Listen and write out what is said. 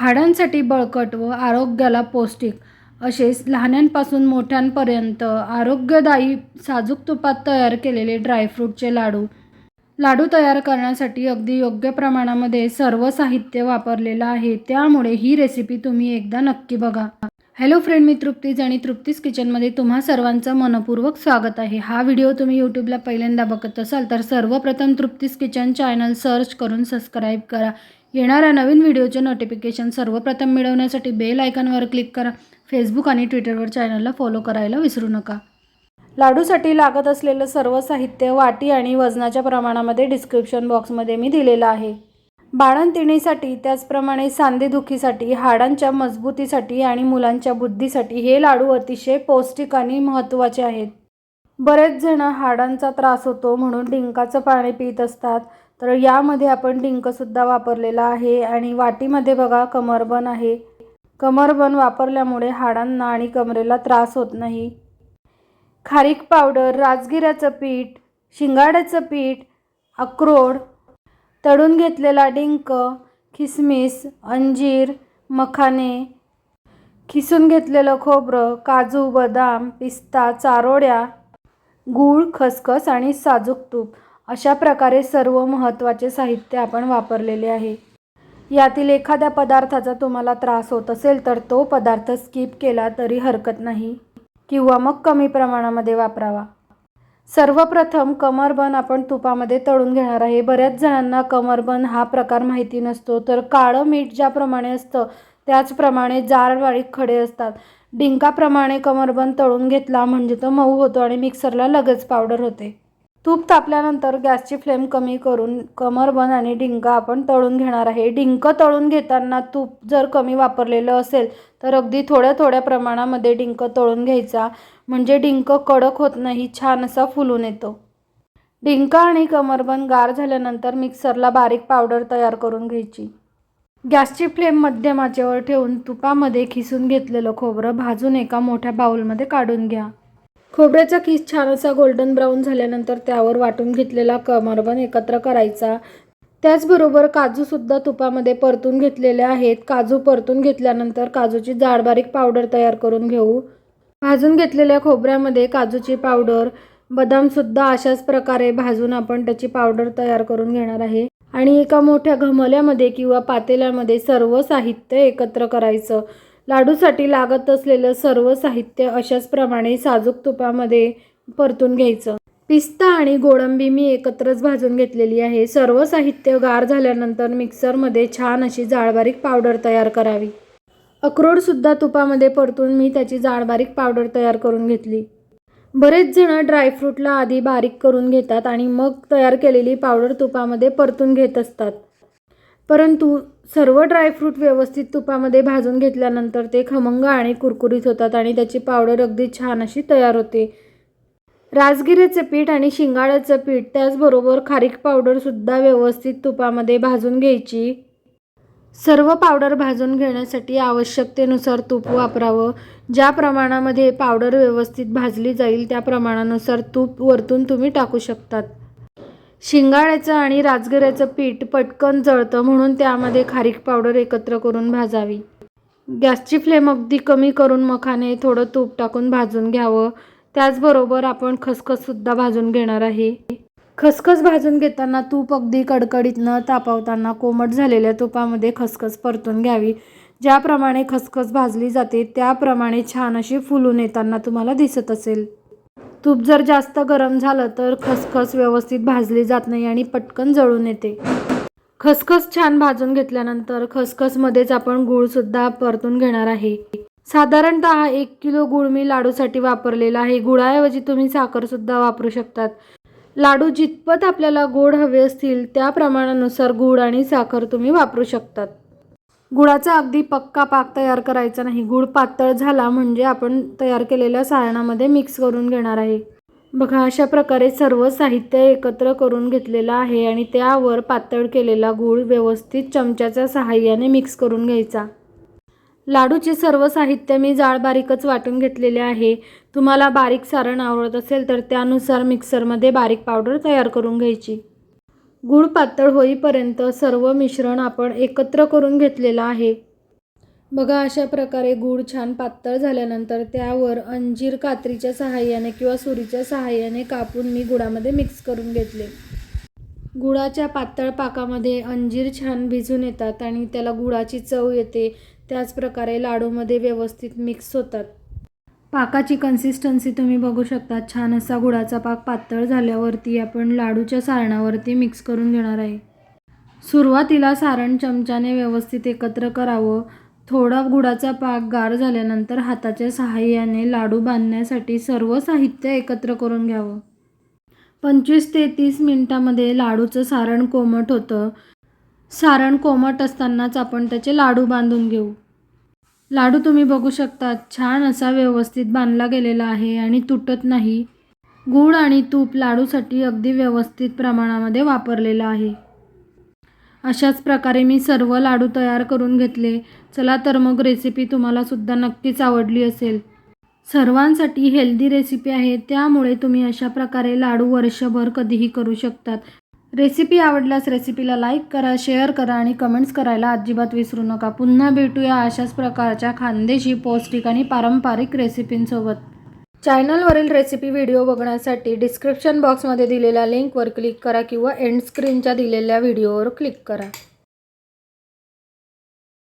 हाडांसाठी बळकट व आरोग्याला पौष्टिक असेच लहानांपासून मोठ्यांपर्यंत आरोग्यदायी साजूक तुपात तयार केलेले ड्रायफ्रूटचे लाडू. लाडू तयार करण्यासाठी अगदी योग्य प्रमाणामध्ये सर्व साहित्य वापरलेलं आहे. त्यामुळे ही रेसिपी तुम्ही एकदा नक्की बघा. हॅलो फ्रेंड मी तृप्तीज आणि तृप्तीज किचनमध्ये तुम्हा सर्वांचं मनपूर्वक स्वागत आहे. हा व्हिडिओ तुम्ही यूट्यूबला पहिल्यांदा बघत असाल तर सर्वप्रथम तृप्तीज किचन चॅनल सर्च करून सबस्क्राईब करा. येणाऱ्या नवीन व्हिडिओचे नोटिफिकेशन सर्वप्रथम मिळवण्यासाठी बेल आयकॉनवर क्लिक करा. फेसबुक आणि ट्विटरवर चॅनलला फॉलो करायला विसरू नका. लाडूसाठी लागत असलेलं सर्व साहित्य वाटी आणि वजनाच्या प्रमाणामध्ये डिस्क्रिप्शन बॉक्समध्ये मी दिलेलं आहे. बाळंतिणीसाठी त्याचप्रमाणे सांधेदुखीसाठी हाडांच्या मजबूतीसाठी आणि मुलांच्या बुद्धीसाठी हे लाडू अतिशय पौष्टिक आणि महत्त्वाचे आहेत. बरेच जण हाडांचा त्रास होतो म्हणून डिंकाचं पाणी पित असतात. तर यामध्ये आपण डिंकसुद्धा वापरलेला आहे आणि वाटीमध्ये बघा कमरबन आहे. कमरबन वापरल्यामुळे हाडांना आणि कमरेला त्रास होत नाही. खारीक पावडर राजगिऱ्याचं पीठ शिंगाड्याचं पीठ अक्रोड तळून घेतलेला डिंक खिसमिस अंजीर मखाने खिसून घेतलेलं खोबरं काजू बदाम पिस्ता चारोड्या गूळ खसखस आणि साजूक तूप. अशा प्रकारे सर्व महत्त्वाचे साहित्य आपण वापरलेले आहे. यातील एखाद्या पदार्थाचा तुम्हाला त्रास होत असेल तर तो पदार्थ स्किप केला तरी हरकत नाही. किंवा मग कमी प्रमाणामध्ये वापरावा. सर्वप्रथम कमरबन आपण तुपामध्ये तळून घेणार आहे. बऱ्याच जणांना कमरबन हा प्रकार माहिती नसतो तर काळं मीठ ज्याप्रमाणे असतं त्याचप्रमाणे जाड बारीक खडे असतात. डिंकाप्रमाणे कमरबन तळून घेतला म्हणजे तो मऊ होतो आणि मिक्सरला लगेच पावडर होते. तूप तापल्यानंतर गॅसची फ्लेम कमी करून कमरबन आणि डिंका आपण तळून घेणार आहे. डिंक तळून घेताना तूप जर कमी वापरलेलं असेल तर अगदी थोड्या थोड्या प्रमाणामध्ये डिंक तळून घ्यायचा. म्हणजे डिंक कडक होत नाही छान असा फुलून येतो. डिंक आणि कमरबन गार झाल्यानंतर मिक्सरला बारीक पावडर तयार करून घ्यायची. गॅसची फ्लेम मध्यमाचेवर ठेवून तुपामध्ये खिसून घेतलेलं खोबरं भाजून एका मोठ्या बाऊलमध्ये काढून घ्या. खोबऱ्याचा किस छान असा गोल्डन ब्राऊन झाल्यानंतर त्यावर वाटून घेतलेला कमरबन एकत्र करायचा. त्याचबरोबर काजूसुद्धा तुपामध्ये परतून घेतलेले आहेत. काजू परतून घेतल्यानंतर काजूची जाडबारीक पावडर तयार करून घेऊ. भाजून घेतलेल्या खोबऱ्यामध्ये काजूची पावडर बदामसुद्धा अशाच प्रकारे भाजून आपण त्याची पावडर तयार करून घेणार आहे. आणि एका मोठ्या घमल्यामध्ये किंवा पातेल्यामध्ये सर्व साहित्य एकत्र करायचं. लाडूसाठी लागत असलेलं सर्व साहित्य अशाच प्रमाणे साजूक तुपामध्ये परतून घ्यायचं. पिस्ता आणि गोडंबी मी एकत्रच भाजून घेतलेली आहे. सर्व साहित्य गार झाल्यानंतर मिक्सरमध्ये छान अशी जाळबारीक पावडर तयार करावी. अक्रोडसुद्धा तुपामध्ये परतून मी त्याची जाळबारीक पावडर तयार करून घेतली. बरेच जण ड्रायफ्रूटला आधी बारीक करून घेतात आणि मग तयार केलेली पावडर तुपामध्ये परतून घेत असतात. परंतु सर्व ड्रायफ्रूट व्यवस्थित तुपामध्ये भाजून घेतल्यानंतर ते खमंग आणि कुरकुरीत होतात आणि त्याची पावडर अगदी छान अशी तयार होते. राजगिऱ्याचं पीठ आणि शिंगाड्याचं पीठ त्याचबरोबर खारीक पावडरसुद्धा व्यवस्थित तुपामध्ये भाजून घ्यायची. सर्व पावडर भाजून घेण्यासाठी आवश्यकतेनुसार तूप वापरावं. ज्या प्रमाणामध्ये पावडर व्यवस्थित भाजली जाईल त्या प्रमाणानुसार तूप वरतून तुम्ही टाकू शकतात. शिंगाड्याचं आणि राजगिऱ्याचं पीठ पटकन जळतं म्हणून त्यामध्ये खारीक पावडर एकत्र करून भाजावी. गॅसची फ्लेम अगदी कमी करून मखाने थोडं तूप टाकून भाजून घ्यावं. त्याचबरोबर आपण खसखससुद्धा भाजून घेणार आहे. खसखस भाजून घेताना तूप अगदी कडकडीत न तापवताना कोमट झालेल्या तुपामध्ये खसखस परतून घ्यावी. ज्याप्रमाणे खसखस भाजली जाते त्याप्रमाणे छान अशी फुलून येताना तुम्हाला दिसत असेल. तूप जर जास्त गरम झालं तर खसखस व्यवस्थित भाजली जात नाही आणि पटकन जळून येते. खसखस छान भाजून घेतल्यानंतर खसखसमध्येच आपण गूळसुद्धा परतून घेणार आहे. साधारणतः एक किलो गूळ मी लाडूसाठी वापरलेला आहे. गुळाऐवजी तुम्ही साखरसुद्धा वापरू शकतात. लाडू जितपत आपल्याला गोड हवे असतील त्या प्रमाणानुसार गूळ आणि साखर तुम्ही वापरू शकतात. गुळाचा अगदी पक्का पाक तयार करायचा नाही. गूळ पातळ झाला म्हणजे आपण तयार केलेल्या सारणामध्ये मिक्स करून घेणार आहे. बघा अशा प्रकारे सर्व साहित्य एकत्र करून घेतलेलं आहे आणि त्यावर पातळ केलेला गूळ व्यवस्थित चमच्याच्या सहाय्याने मिक्स करून घ्यायचा. लाडूचे सर्व साहित्य मी जाळ बारीकच वाटून घेतलेले आहे. तुम्हाला बारीक सारण आवडत असेल तर त्यानुसार मिक्सरमध्ये बारीक पावडर तयार करून घ्यायची. गूळ पातळ होईपर्यंत सर्व मिश्रण आपण एकत्र करून घेतलेलं आहे. बघा अशा प्रकारे गूळ छान पातळ झाल्यानंतर त्यावर अंजीर कात्रीच्या सहाय्याने किंवा सुरीच्या सहाय्याने कापून मी गुळामध्ये मिक्स करून घेतले. गुळाच्या पातळ पाकामध्ये अंजीर छान भिजून येतात आणि त्याला गुळाची चव येते. त्याच प्रकारे लाडूमध्ये व्यवस्थित मिक्स होतात. पाकाची कन्सिस्टन्सी तुम्ही बघू शकता छान असा गुळाचा पाक पातळ झाल्यावरती आपण लाडूच्या सारणावरती मिक्स करून घेणार आहे. सुरुवातीला सारण चमच्याने व्यवस्थित एकत्र करावं. थोडा गुळाचा पाक गार झाल्यानंतर हाताच्या सहाय्याने लाडू बांधण्यासाठी सर्व साहित्य एकत्र करून घ्यावं. पंचवीस ते तीस मिनटामध्ये लाडूचं सारण कोमट होतं. सारण कोमट असतानाच आपण त्याचे लाडू बांधून घेऊ. लाडू तुम्ही बघू शकता छान असा व्यवस्थित बांधला गेलेला आहे आणि तुटत नाही. गूळ आणि तूप लाडूसाठी अगदी व्यवस्थित प्रमाणामध्ये वापरलेलं आहे. अशाच प्रकारे मी सर्व लाडू तयार करून घेतले. चला तर मग रेसिपी तुम्हाला सुद्धा नक्कीच आवडली असेल. सर्वांसाठी हेल्दी रेसिपी आहे. त्यामुळे तुम्ही अशा प्रकारे लाडू वर्षभर कधीही करू शकतात. रेसिपी आवडल्यास रेसिपीला लाईक करा शेअर करा आणि कमेंट्स करायला अजिबात विसरू नका. पुन्हा भेटूया अशाच प्रकारच्या खानदेशी पौष्टिक आणि पारंपरिक रेसिपींसोबत. चॅनलवरील रेसिपी व्हिडिओ बघण्यासाठी डिस्क्रिप्शन बॉक्समध्ये दिलेल्या लिंकवर क्लिक करा किंवा एंड स्क्रीनच्या दिलेल्या व्हिडिओवर क्लिक करा.